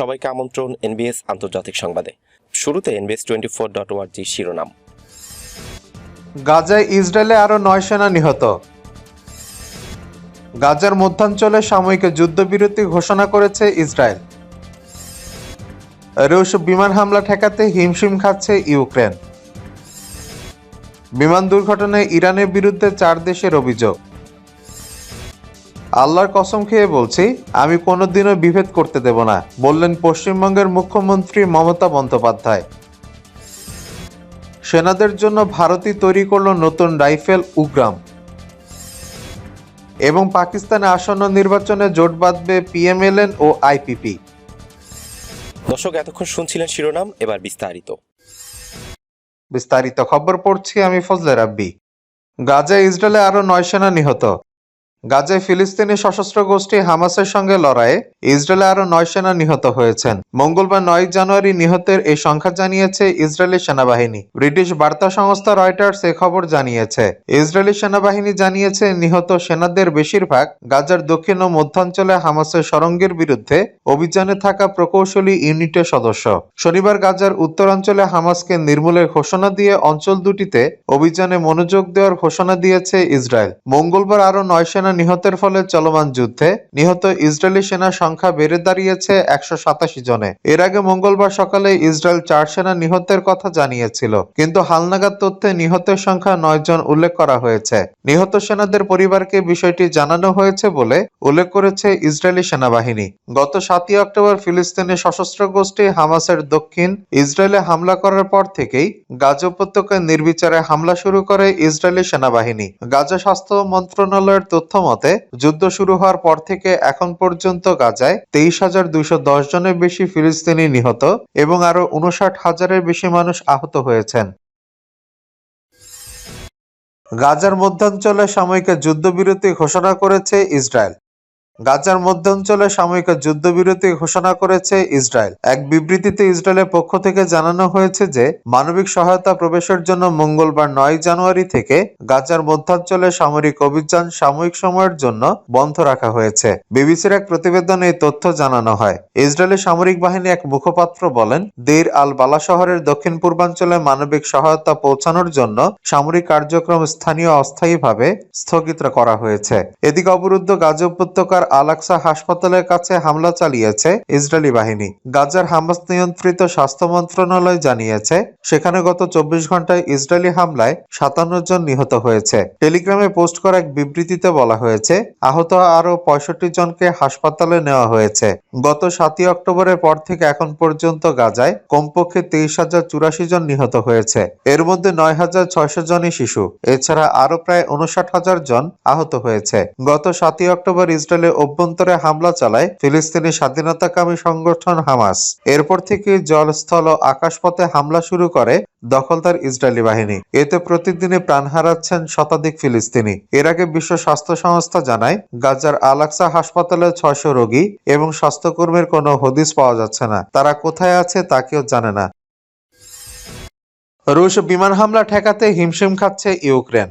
সবাইকে আমন্ত্রণ এনবিএস আন্তর্জাতিক সংবাদে। শুরুতে এনবিএস টোয়েন্টি ফোর ডট ওয়ার্জি শিরোনাম। গাজায় ইসরায়েলে আরও নয় সেনা নিহত। গাজার মধ্যাঞ্চলে সাময়িক যুদ্ধবিরতি ঘোষণা করেছে ইসরায়েল। রুশ বিমান হামলা ঠেকাতে হিমশিম খাচ্ছে ইউক্রেন। বিমান দুর্ঘটনায় ইরানের বিরুদ্ধে চার দেশের অভিযোগ। আল্লাহর কসম খেয়ে বলছি আমি কোনোদিনও বিভেদ করতে দেব না বললেন পশ্চিমবঙ্গের মুখ্যমন্ত্রী মমতা বন্দ্যোপাধ্যায়। সেনাদের জন্য ভারতই তৈরি করল নতুন রাইফেল উগ্রাম। এবং পাকিস্তানে আসন্ন নির্বাচনে জোট বাঁধবে পিএমএলএন ও আইপিপি। দর্শক এতক্ষণ শুনছিলেন শিরোনাম এবার বিস্তারিত। বিস্তারিত খবর পড়ছি আমি ফজলে রাব্বি। গাজায় ইসরায়েলে আরও নয় সেনা নিহত। গাজায় ফিলিস্তিনি সশস্ত্র গোষ্ঠী হামাসের সঙ্গে লড়াইয়ে ইসরায়েলে আরও নয় সেনা নিহত হয়েছেন। মঙ্গলবার নয় জানুয়ারি নিহতের এই সংখ্যা জানিয়েছে ইসরায়েলি সেনাবাহিনী। ব্রিটিশ বার্তা সংস্থা রয়টার্স এ খবর জানিয়েছে। ইসরায়েলি সেনাবাহিনী জানিয়েছে, নিহত সেনাদের বেশিরভাগ গাজার দক্ষিণ ও মধ্যাঞ্চলে হামাসের সরঙ্গের বিরুদ্ধে অভিযানে থাকা প্রকৌশলী ইউনিটের সদস্য। শনিবার গাজার উত্তরাঞ্চলে হামাসকে নির্মূলের ঘোষণা দিয়ে অঞ্চল দুটিতে অভিযানে মনোযোগ দেওয়ার ঘোষণা দিয়েছে ইসরায়েল। মঙ্গলবার আরও নয় সেনা নিহতের ফলে চলমান যুদ্ধে নিহত ইসরায়েলি সেনার সংখ্যা বেড়ে দাঁড়িয়েছে একশো সাতাশি জনে। এর আগে মঙ্গলবার সকালে ইসরায়েল চার সেনা নিহতের কথা জানিয়েছিল, কিন্তু হালনাগাদ তথ্যে নিহতের সংখ্যা নয় জন উল্লেখ করা হয়েছে। নিহত সেনাদের পরিবারকে বিষয়টি জানানো হয়েছে বলে উল্লেখ করেছে ইসরায়েলি সেনাবাহিনী। গত সাতই অক্টোবর ফিলিস্তিনের সশস্ত্র গোষ্ঠী হামাসের দক্ষিণ ইসরায়েলে হামলা করার পর থেকেই গাজা উপত্যকায় নির্বিচারে হামলা শুরু করে ইসরায়েলি সেনাবাহিনী। গাজা স্বাস্থ্য মন্ত্রণালয়ের তথ্য মতে, যুদ্ধ শুরু হওয়ার পর থেকে এখন পর্যন্ত গাজায় তেইশ হাজার দুইশো দশ জনের বেশি ফিলিস্তিনি নিহত এবং আরও উনষাট হাজারের বেশি মানুষ আহত হয়েছেন। গাজার মধ্যাঞ্চলে সাময়িক যুদ্ধবিরতি ঘোষণা করেছে ইসরায়েল। গাজার মধ্যাঞ্চলে সাময়িক যুদ্ধবিরতি ঘোষণা করেছে ইসরায়েল। এক বিবৃতিতে ইসরায়েলের পক্ষ থেকে জানানো হয়েছে যে, মানবিক সহায়তা প্রবেশের জন্য মঙ্গলবার নয় জানুয়ারি থেকে গাজার মধ্যাঞ্চলে সামরিক অভিযান সাময়িক সময়ের জন্য বন্ধ রাখা হয়েছে। বিবিসির এক প্রতিবেদনে এই তথ্য জানানো হয়। ইসরায়েলের সামরিক বাহিনী এক মুখপাত্র বলেন দেইর আল বালা শহরের দক্ষিণ পূর্বাঞ্চলে মানবিক সহায়তা পৌঁছানোর জন্য সামরিক কার্যক্রম স্থানীয় অস্থায়ীভাবে স্থগিত করা হয়েছে। এদিকে অবরুদ্ধ গাজা উপত্যকার আলাক্সা হাসপাতালের কাছে হামলা চালিয়েছে ইসরায়েলি বাহিনী। গাজার হামাস নিয়ন্ত্রিত স্বাস্থ্য মন্ত্রণালয় জানিয়েছে, সেখানে গত চব্বিশ ঘন্টায় ইসরায়েলি হামলায় সাতান্ন জন নিহত হয়েছে। টেলিগ্রামে পোস্ট করা এক বিবৃতিতে বলা হয়েছে, আহত আরও পঁয়ষট্টি জনকে হাসপাতালে নেওয়া হয়েছে। গত সাতই অক্টোবরের পর থেকে এখন পর্যন্ত গাজায় কমপক্ষে তেইশ হাজার চুরাশি জন নিহত হয়েছে। এর মধ্যে নয় হাজার ছয়শো জনই শিশু। এছাড়া আরও প্রায় উনষাট হাজার জন আহত হয়েছে। গত সাতই অক্টোবর ইসরায়েলের অভ্যন্তরে হামলা চালায় ফিলিস্তিনি স্বাধীনতাকামী সংগঠন হামাস। এরপর থেকে জলস্থল ও আকাশপথে হামলা শুরু করে দখলদার ইসরায়েলি বাহিনী। এতে প্রতিদিনে প্রাণ হারাচ্ছেন শতাধিক ফিলিস্তিনি। এর আগে বিশ্ব স্বাস্থ্য সংস্থা জানায়, গাজার আলাক্সা হাসপাতালে ছয়শো রোগী এবং স্বাস্থ্যকর্মীর কোনো হদিস পাওয়া যাচ্ছে না। তারা কোথায় আছে তা কেউ জানে না। রুশ বিমান হামলা ঠেকাতে হিমশিম খাচ্ছে ইউক্রেন।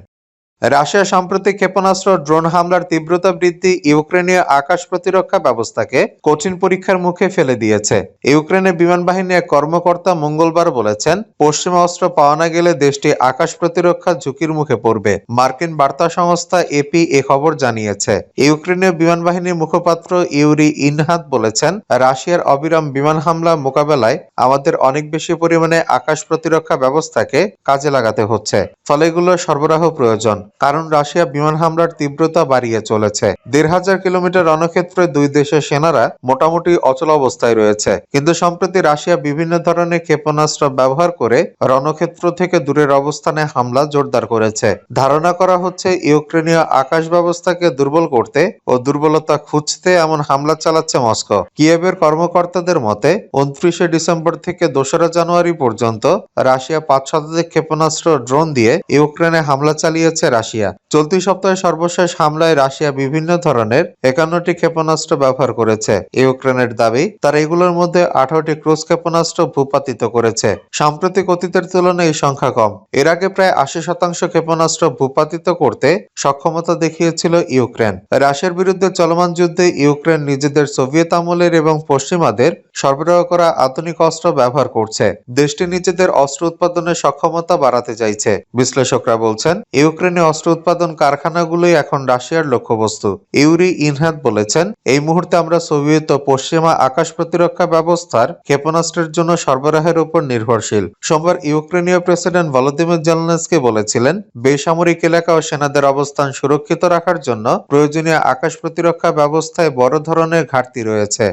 রাশিয়া সাম্প্রতিক ক্ষেপণাস্ত্র ড্রোন হামলার তীব্রতা বৃদ্ধি ইউক্রেনীয় আকাশ প্রতিরক্ষা ব্যবস্থাকে কঠিন পরীক্ষার মুখে ফেলে দিয়েছে। ইউক্রেনের বিমান বাহিনীর এক কর্মকর্তা মঙ্গলবার বলেছেন, পশ্চিমা অস্ত্র পাওয়া না গেলে দেশটি আকাশ প্রতিরক্ষা ঝুঁকির মুখে পড়বে। মার্কিন বার্তা সংস্থা এপি এ খবর জানিয়েছে। ইউক্রেনীয় বিমান বাহিনীর মুখপাত্র ইউরি ইনহাত বলেছেন, রাশিয়ার অবিরাম বিমান হামলা মোকাবেলায় আমাদের অনেক বেশি পরিমাণে আকাশ প্রতিরক্ষা ব্যবস্থাকে কাজে লাগাতে হচ্ছে। ফলে এগুলো সরবরাহ প্রয়োজন। কারণ রাশিয়া বিমান হামলার তীব্রতা বাড়িয়ে চলেছে। দেড় হাজার কিলোমিটার রণক্ষেত্রে দুই দেশের সেনারা মোটামুটি অচল অবস্থায় রয়েছে। কিন্তু সম্প্রতি রাশিয়া বিভিন্ন ধরনের ক্ষেপণাস্ত্র ব্যবহার করে রণক্ষেত্র থেকে দূরের অবস্থানে হামলা জোরদার করেছে। ধারণা করা হচ্ছে, ইউক্রেনীয় আকাশ ব্যবস্থাকে দুর্বল করতে ও দুর্বলতা খুঁজতে এমন হামলা চালাচ্ছে মস্কো। কিয়েভের কর্মকর্তাদের মতে, উনত্রিশে ডিসেম্বর থেকে দোসরা জানুয়ারি পর্যন্ত রাশিয়া পাঁচ শতাধিক ক্ষেপণাস্ত্র ড্রোন দিয়ে ইউক্রেনে হামলা চালিয়েছে রাশিয়া। চলতি সপ্তাহে সর্বশেষ হামলায় রাশিয়া বিভিন্ন ধরনের একান্নটি ক্ষেপণাস্ত্র ব্যবহার করেছে। ইউক্রেনের দাবি, তারা এগুলোর মধ্যে আঠারোটি ক্রুজ ক্ষেপণাস্ত্র ভূপাতিত করেছে। সাম্প্রতিক অতীতের তুলনায় এই সংখ্যা কম। এর আগে প্রায় আশি শতাংশ ক্ষেপণাস্ত্র ভূপাতিত করতে সক্ষমতা দেখিয়েছিল ইউক্রেন। রাশিয়ার বিরুদ্ধে চলমান যুদ্ধে ইউক্রেন নিজেদের সোভিয়েত আমলের এবং পশ্চিমাদের সরবরাহ করা আধুনিক অস্ত্র ব্যবহার করছে। দেশটি নিজেদের অস্ত্র উৎপাদনের সক্ষমতা বাড়াতে চাইছে। বিশ্লেষকরা বলছেন, ইউক্রেনে অস্ত্র উৎপাদন কারখানাগুলোই এখন রাশিয়ার লক্ষ্যবস্তু। ইউরি ইনহাত বলেছেন, এই মুহূর্তে আমরা সোভিয়েত ও পশ্চিমা আকাশ প্রতিরক্ষা ব্যবস্থার ক্ষেপণাস্ত্রের জন্য সরবরাহের উপর নির্ভরশীল। সোমবার ইউক্রেনীয় প্রেসিডেন্ট ভলোদিমির জেলনেসকে বলেছিলেন, বেসামরিক এলাকা ও সেনাদের অবস্থান সুরক্ষিত রাখার জন্য প্রয়োজনীয় আকাশ প্রতিরক্ষা ব্যবস্থায় বড় ধরনের ঘাটতি রয়েছে।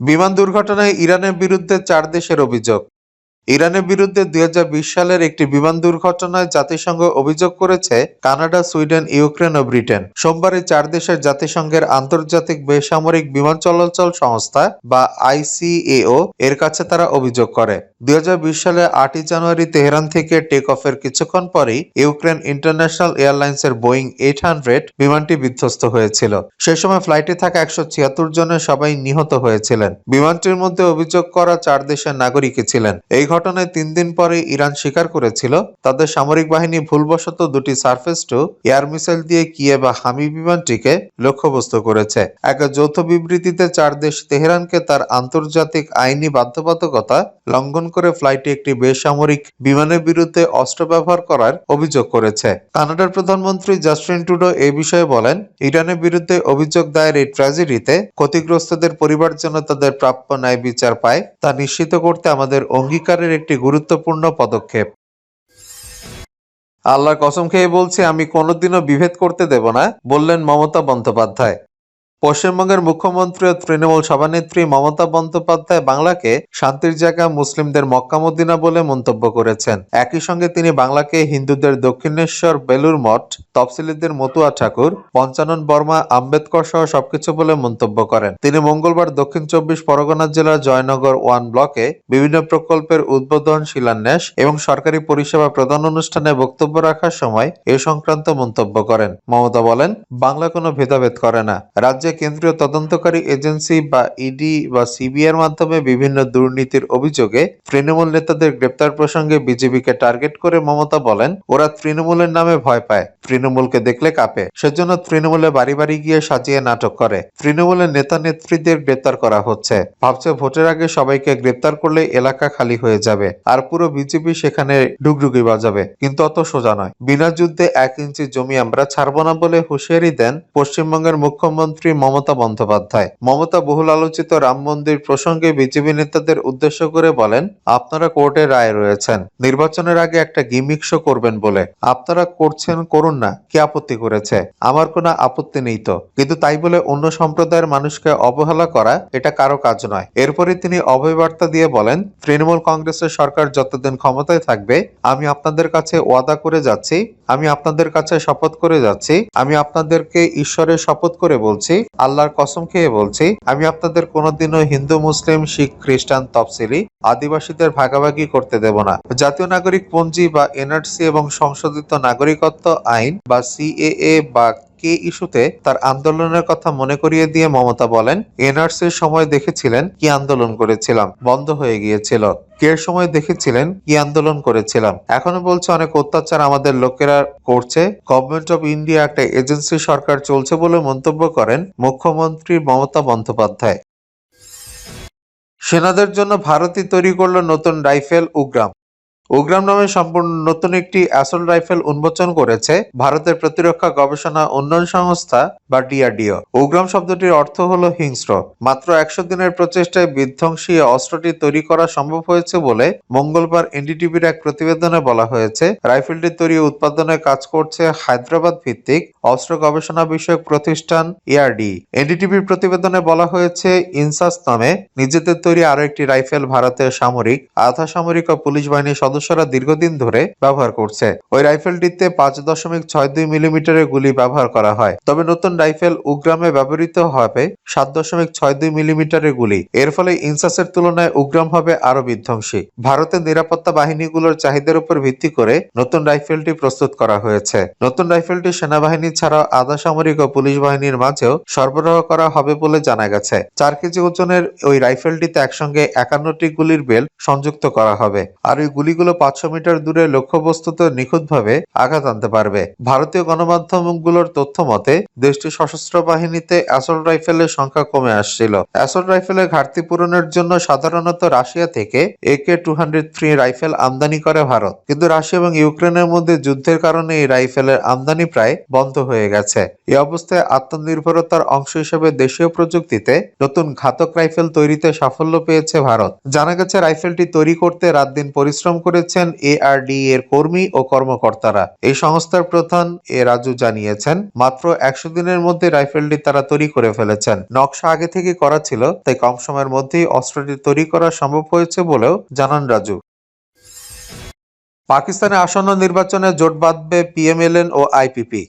বিমান দুর্ঘটনায় ইরানের বিরুদ্ধে চার দেশের অভিযোগ। ইরানের বিরুদ্ধে দুই হাজার বিশ সালের একটি বিমান দুর্ঘটনায় জাতিসংঘ অভিযোগ করেছে কানাডা, সুইডেন, ইউক্রেন ও ব্রিটেন। সোমবারে চার দেশের জাতিসংঘের আন্তর্জাতিক বেসামরিক বিমান চলাচল সংস্থা বা আইসিএও এর কাছে তারা অভিযোগ করে। দুই সালে আটই জানুয়ারি তেহরান থেকে টেক অফের কিছুক্ষণ পরেই ইউক্রেন ইন্টারন্যাশনাল এয়ারলাইন্সের বোয়িং এইট হান্ড্রেড বিমানটি বিধ্বস্ত হয়েছিল। সে সময় ফ্লাইটে থাকা একশো ছিয়াত্তর জনের সবাই নিহত হয়েছিলেন। বিমানটির মধ্যে অভিযোগ করা চার দেশের নাগরিকই ছিলেন। এই ঘটনায় তিন দিন পরে ইরান স্বীকার করেছিল, তাদের সামরিক বাহিনী ভুলবশত দুটি সার্ফেস টু এয়ার মিসাইল দিয়ে কিয়ে বা হামি বিমানটিকে লক্ষ্যবস্তু করেছে। এক যৌথ বিবৃতিতে চার দেশ তেহরানকে তার আন্তর্জাতিক আইনি বাধ্যবাধকতা লঙ্ঘন করে ফ্লাইটে একটি বেসামরিক বিমানের বিরুদ্ধে অস্ত্র ব্যবহার করার অভিযোগ করেছে। কানাডার প্রধানমন্ত্রী জাস্টিন টুডো এ বিষয়ে বলেন, ইরানের বিরুদ্ধে অভিযোগ দায়ের এই ট্র্যাজেডিতে ক্ষতিগ্রস্তদের পরিবার যেন তাদের প্রাপ্য ন্যায় বিচার পায়, তা নিশ্চিত করতে আমাদের অঙ্গীকারের একটি গুরুত্বপূর্ণ পদক্ষেপ। আল্লাহ কসম খেয়ে বলছি, আমি কোনোদিনও বিভেদ করতে দেব না, বললেন মমতা বন্দ্যোপাধ্যায়। পশ্চিমবঙ্গের মুখ্যমন্ত্রী ও তৃণমূল সভানেত্রী মমতা বন্দ্যোপাধ্যায় বাংলাকে শান্তির জায়গা মুসলিমদের মক্কা মদিনা বলে মন্তব্য করেছেন। একই সঙ্গে তিনি বাংলাকে হিন্দুদের দক্ষিণেশ্বর বেলুর মঠ, তফসিলিদের মতুয়া ঠাকুর, পঞ্চানন বর্মা, আম্বেদকর সহ সবকিছু বলে মন্তব্য করেন। তিনি মঙ্গলবার দক্ষিণ চব্বিশ পরগনা জেলার জয়নগর ওয়ান ব্লকে বিভিন্ন প্রকল্পের উদ্বোধন, শিলান্যাস এবং সরকারি পরিষেবা প্রদান অনুষ্ঠানে বক্তব্য রাখার সময় এ সংক্রান্ত মন্তব্য করেন। মমতা বলেন, বাংলা কোনো ভেদাভেদ করে না। রাজ্যে কেন্দ্রীয় তদন্তকারী এজেন্সি বা ইডি বা সিবিআইয়ের মাধ্যমে বিভিন্ন দুর্নীতির অভিযোগে তৃণমূল নেতাদের গ্রেপ্তার প্রসঙ্গে বিজেপিকে টার্গেট করে মমতা বলেন, ওরা তৃণমূলের নামে ভয় পায়, তৃণমূলকে দেখলে কাঁপে। সেজন্য তৃণমূলে বাড়ি বাড়ি গিয়ে সাজিয়ে নাটক করে। তৃণমূলের নেতা নেত্রীদের গ্রেপ্তার করা হচ্ছে। ভাবছে ভোটের আগে সবাইকে গ্রেপ্তার করলে এলাকা খালি হয়ে যাবে, আর পুরো বিজেপি সেখানে ডুগডুগি বাজাবে। কিন্তু অত সোজা নয়। বিনা যুদ্ধে এক ইঞ্চি জমি আমরা ছাড়বো না বলে হুঁশিয়ারি দেন পশ্চিমবঙ্গের মুখ্যমন্ত্রী মমতা বন্দ্যোপাধ্যায়। মমতা বহুল আলোচিত রাম মন্দির প্রসঙ্গে বিজেপি নেতাদের উদ্দেশ্য করে বলেন, আপনারা কোর্টের রায় রয়েছেন। নির্বাচনের আগে একটা গিমিক শো করবেন বলে। আপনারা করছেন, করুন না, কি আপত্তি করেছে? আমার কোনো আপত্তি নেই তো। কিন্তু তাই বলে অন্য সম্প্রদায়ের মানুষকে অবহেলা করা, এটা কারও কাজ নয়। এরপরে তিনি অভয় বার্তা দিয়ে বলেন, তৃণমূল কংগ্রেসের সরকার যতদিন ক্ষমতায় থাকবে, আমি আপনাদের কাছে ওয়াদা করে যাচ্ছি আমি আপনাদের কাছে শপথ করে যাচ্ছি। আমি আপনাদেরকে ঈশ্বরের শপথ করে বলছি, আল্লাহর কসম খেয়ে বলছি, আমি আপনাদের কোনোদিনও হিন্দু, মুসলিম, শিখ, খ্রিস্টান, তফসিলি, আদিবাসীদের ভাগাভাগি করতে দেব না। জাতীয় নাগরিক পঞ্জি বা এনআরসি এবং সংশোধিত নাগরিকত্ব আইন বা সিএএ বা কে ইস্যুতে তার আন্দোলনের কথা মনে করিয়ে দিয়ে মমতা বলেন, এনআরসির সময় দেখেছিলেন কি আন্দোলন করেছিলাম, বন্ধ হয়ে গিয়েছিল। কের সময় দেখেছিলেন কি আন্দোলন করেছিলাম। এখনও বলছে অনেক অত্যাচার আমাদের লোকেরা করছে। গভর্নমেন্ট অফ ইন্ডিয়া একটা এজেন্সি সরকার চলছে বলে মন্তব্য করেন মুখ্যমন্ত্রী মমতা বন্দ্যোপাধ্যায়। সেনাদের জন্য ভারতই তৈরি করল নতুন রাইফেল উগ্রাম। উগ্রাম নামে সম্পূর্ণ নতুন একটি অ্যাসল রাইফেল উন্মোচন করেছে ভারতের প্রতিরক্ষা গবেষণা উন্নয়ন সংস্থা, বা ডিআরডিও উগ্রাম শব্দটির অর্থ হলো হিংস্র। মাত্র একশো দিনের প্রচেষ্টায় বিধ্বংসী অস্ত্রটি তৈরি করা সম্ভব হয়েছে বলে মঙ্গলবার এনডিটিভির এক প্রতিবেদনে বলা হয়েছে। রাইফেলটি তৈরি উৎপাদনে কাজ করছে হায়দ্রাবাদ ভিত্তিক অস্ত্র গবেষণা বিষয়ক প্রতিষ্ঠান এআরডি এনডিটিভির প্রতিবেদনে বলা হয়েছে, ইনসাস নামে নিজেদের তৈরি আরও একটি রাইফেল ভারতের সামরিক, আধা সামরিক ও পুলিশ বাহিনীর সদস্য সদস্যরা দীর্ঘদিন ধরে ব্যবহার করছে। ওই রাইফেলটিতে পাঁচ দশমিক ছয় দুই মিলিমিটারের গুলি ব্যবহার করা হয়। তবে নতুন রাইফেল উগ্রামে ব্যবহৃত হবে সাত দশমিক ছয় দুই মিলিমিটারের গুলি। এর ফলে ইনসাসের তুলনায় উগ্রাম হবে আরও বিধ্বংসী। ভারতের নিরাপত্তা বাহিনীগুলোর চাহিদার উপর ভিত্তি করে নতুন রাইফেলটি প্রস্তুত করা হয়েছে। নতুন রাইফেলটি সেনাবাহিনী ছাড়াও আধা সামরিক ও পুলিশ বাহিনীর মাঝেও সরবরাহ করা হবে বলে জানা গেছে। চার কেজি ওজনের ওই রাইফেলটিতে একসঙ্গে একান্নটি গুলির বেল সংযুক্ত করা হবে। আর ওই গুলিগুলো পাঁচশো মিটার দূরে লক্ষ্যবস্তুতে নিখুঁতভাবে আঘাত আনতে পারবে। ভারতীয় গণমাধ্যমগুলোর তথ্য মতে দেশটির সশস্ত্র বাহিনীতে অ্যাসল্ট রাইফেলের সংখ্যা কমে আসছিল। অ্যাসল্ট রাইফেলের ঘাটতি পূরণের জন্য সাধারণত রাশিয়া থেকে একে টু রাইফেল আমদানি করে ভারত। কিন্তু রাশিয়া এবং ইউক্রেনের মধ্যে যুদ্ধের কারণে এই রাইফেলের আমদানি প্রায় বন্ধ হয়ে গেছে। এই অবস্থায় আত্মনির্ভরতার অংশ হিসেবে দেশীয় প্রযুক্তিতে নতুন ঘাতক রাইফেল তৈরিতে সাফল্য পেয়েছে ভারত। জানা গেছে, রাইফেলটি তৈরি করতে রাত দিন পরিশ্রম করেছেন এআরডি এর কর্মী ও কর্মকর্তারা। এই সংস্থার প্রধান এ রাজু জানিয়েছেন, মাত্র একশো দিনের মধ্যে রাইফেলটি তারা তৈরি করে ফেলেছেন। নকশা আগে থেকে করা ছিল, তাই কম সময়ের মধ্যেই অস্ত্রটি তৈরি করা সম্ভব হয়েছে বলেও জানান রাজু। পাকিস্তানে আসন্ন নির্বাচনে জোট বাঁধবে পিএমএলএন ও আইপিপি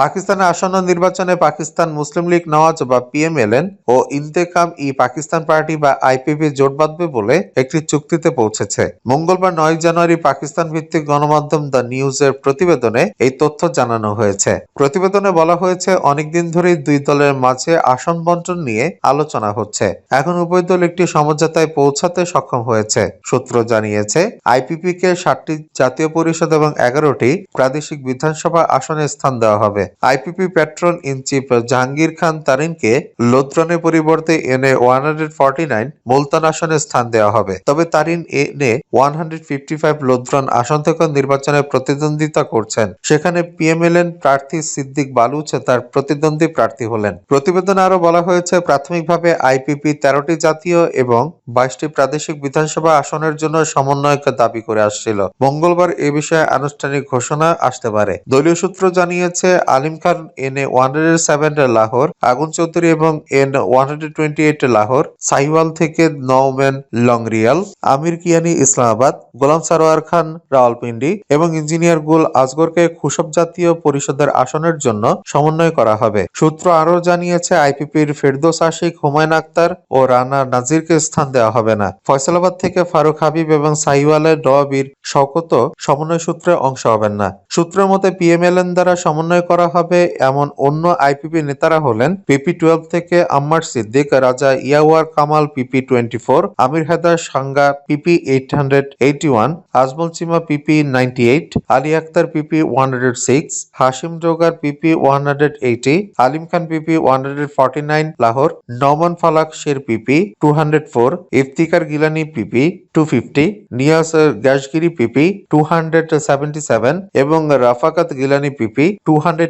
পাকিস্তানে আসন্ন নির্বাচনে পাকিস্তান মুসলিম লীগ নওয়াজ বা পিএমএলএন ও ইন্তেকাম ই পাকিস্তান পার্টি বা আইপিপি জোট বাঁধবে বলে একটি চুক্তিতে পৌঁছেছে। মঙ্গলবার নয় জানুয়ারি পাকিস্তান ভিত্তিক গণমাধ্যম দ্য নিউজের প্রতিবেদনে এই তথ্য জানানো হয়েছে। প্রতিবেদনে বলা হয়েছে অনেকদিন ধরেই দুই দলের মাঝে আসন বন্টন নিয়ে আলোচনা হচ্ছে। এখন উভয় দল একটি সমঝোতায় পৌঁছাতে সক্ষম হয়েছে। সূত্র জানিয়েছে, আইপিপি কে ষাটটি জাতীয় পরিষদ এবং এগারোটি প্রাদেশিক বিধানসভা আসনে স্থান দেওয়া হবে। IPP patron in chief Jahangir Khan তারিনকে লোদ্রনের পরিবর্তে NA one hundred forty nine Multan আসনে স্থান দেওয়া হবে। তবে Tarin NA one hundred fifty five Lodhran আসন থেকে নির্বাচনে প্রতিদ্বন্দ্বিতা করছেন। সেখানে পিএমএলএন প্রার্থী সিদ্দিক বালুচ তার প্রতিদ্বন্দ্বী প্রার্থী হলেন। প্রতিবেদনে আরও বলা হয়েছে, প্রাথমিকভাবে আইপিপি তেরোটি জাতীয় এবং বাইশটি প্রাদেশিক বিধানসভা আসনের জন্য সমন্বয়ক দাবি করে আসছিল। মঙ্গলবার এ বিষয়ে আনুষ্ঠানিক ঘোষণা আসতে পারে। দলীয় সূত্র জানিয়েছে Aleem Khan, N A one hundred seven Lahore, আগুন চৌধুরী এবং N one twenty eight Lahore Sahiwal থেকে নওম্যান লংরিয়াল, আমির কিয়ানি ইসলামাবাদ, গোলাম সারোয়ার খান রাওয়ালপিন্ডি এবং ইঞ্জিনিয়ার গুল আজগরকে খুশব জাতীয় পরিষদের আসনের জন্য সমন্বয় করা হবে। সূত্র আরও জানিয়েছে, আইপিপির ফেরদোস আশিক, হুমায়ুন আক্তার ও রানা নাজিরকে স্থান দেওয়া হবে না। ফয়সালাবাদ থেকে ফারুক হাবিব এবং সাইওয়ালের ডবির শওকত সমন্বয় সূত্রে অংশ হবেন না। সূত্রের মতে, পিএমএলএন দ্বারা সমন্বয় করা হবে এমন অন্য আইপিপি নেতারা হলেন পিপি টুয়েলভ থেকে Ammar Siddique, Raja Yawar Kamal PP twenty four Amir Haider Sanga PP eight hundred eighty one, Ajmal Cheema PP ninety eight, Ali Akhtar PP one hundred six, Hashim Jogar PP one hundred eighty, Aleem Khan PP one hundred forty nine, Lahore Noman Falak Sher PP two hundred four, Iftikhar Gilani PP two fifty Niaz Gasgiri PP two hundred seventy seven এবং Rafaqat Gilani PP two hundred